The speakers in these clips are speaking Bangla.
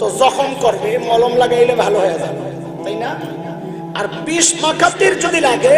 তো জখম করবে, মলম লাগাইলে ভালো হয়ে যাবে, তাই না? আর বিষ মাখাতির যদি লাগে,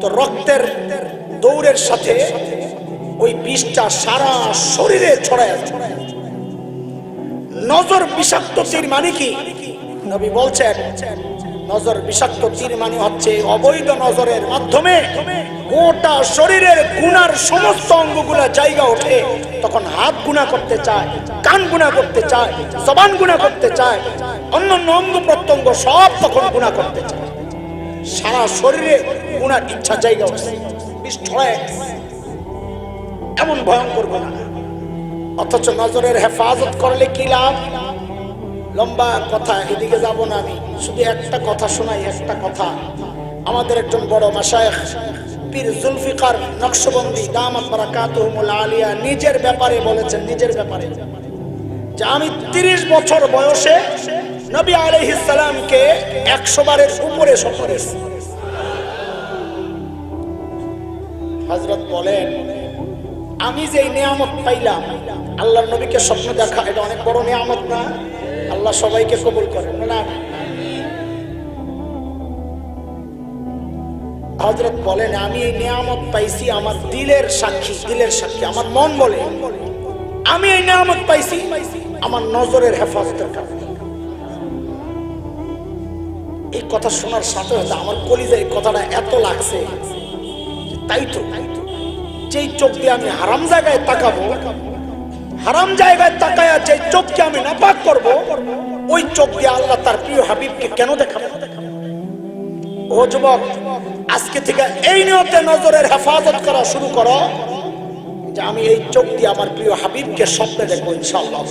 তো রক্তের দৌড়ের সাথে ওই বিষটা সারা শরীরে ছড়ায় নজর বিষাক্ত মানে কি? নবী বলছেন নজর বিষাক্ত তীর মানে হচ্ছে অবৈধ নজরের মাধ্যমে। গোটা শরীরের গুনার সমস্ত অঙ্গগুলা জায়গা ওঠে। তখন হাত গুণা করতে চায়, কান গুণা করতে চায়, জবান গুণা করতে চায় অন্য অঙ্গ প্রত্যঙ্গ সব তখন গুণা করতে চায়। সারা শরীরে গুনার ইচ্ছা জায়গা ওঠে। এমন ভয়ঙ্কর গুণা। অথচ নজরের হেফাজত করলে কি লাভ? লম্বা কথা, এদিকে যাব না আমি। শুধু একটা কথা শোনাই, একটা কথা। আমাদের একজন বড় মাসায়েখ পীর জুলফিকার, নকশবন্দি, দামাত বারাকাতুহুমুল আলিয়া, নিজের ব্যাপারে বলেছেন, নিজের ব্যাপারে। যে আমি তিরিশ বছর বয়সে নবী আলাইহিস সালামকে একশো বারের উপরে দেখছি হযরত বলেন, আমি যে নিয়ামত পাইলাম, আল্লাহর নবীকে স্বপ্ন দেখা, এটা অনেক বড় নিয়ামত না? আল্লাহ সবাইকে কবুল করেন। না হজরত বলেন, আমি এই নিয়ামত পাইছি আমার দিলের সাক্ষী দিলের সাক্ষী, আমার মন বলে। আমি এই নিয়ামত পাইছি আমার নজরের হেফাজতের কারণে। এই কথা শোনার সাথে সাথে আমার কলিজা এই কথাটা এত লাগছে তাই তো, যেই চোখ দিয়ে আমি হারাম জায়গায় তাকাবো হারাম জায়গায় তাকায় আছে চোখকে আমি নাপাক করব, ওই চোখ দিয়ে আল্লাহ তার প্রিয় হাবিবকে কেন দেখাবো? ও যুবক, আজকে থেকে এই নিয়তে নজরের হেফাজত করা শুরু করো যে আমি এই চোখ দিয়ে আমার প্রিয় হাবিবকে স্বপ্নে দেখব ইনশাআল্লাহ।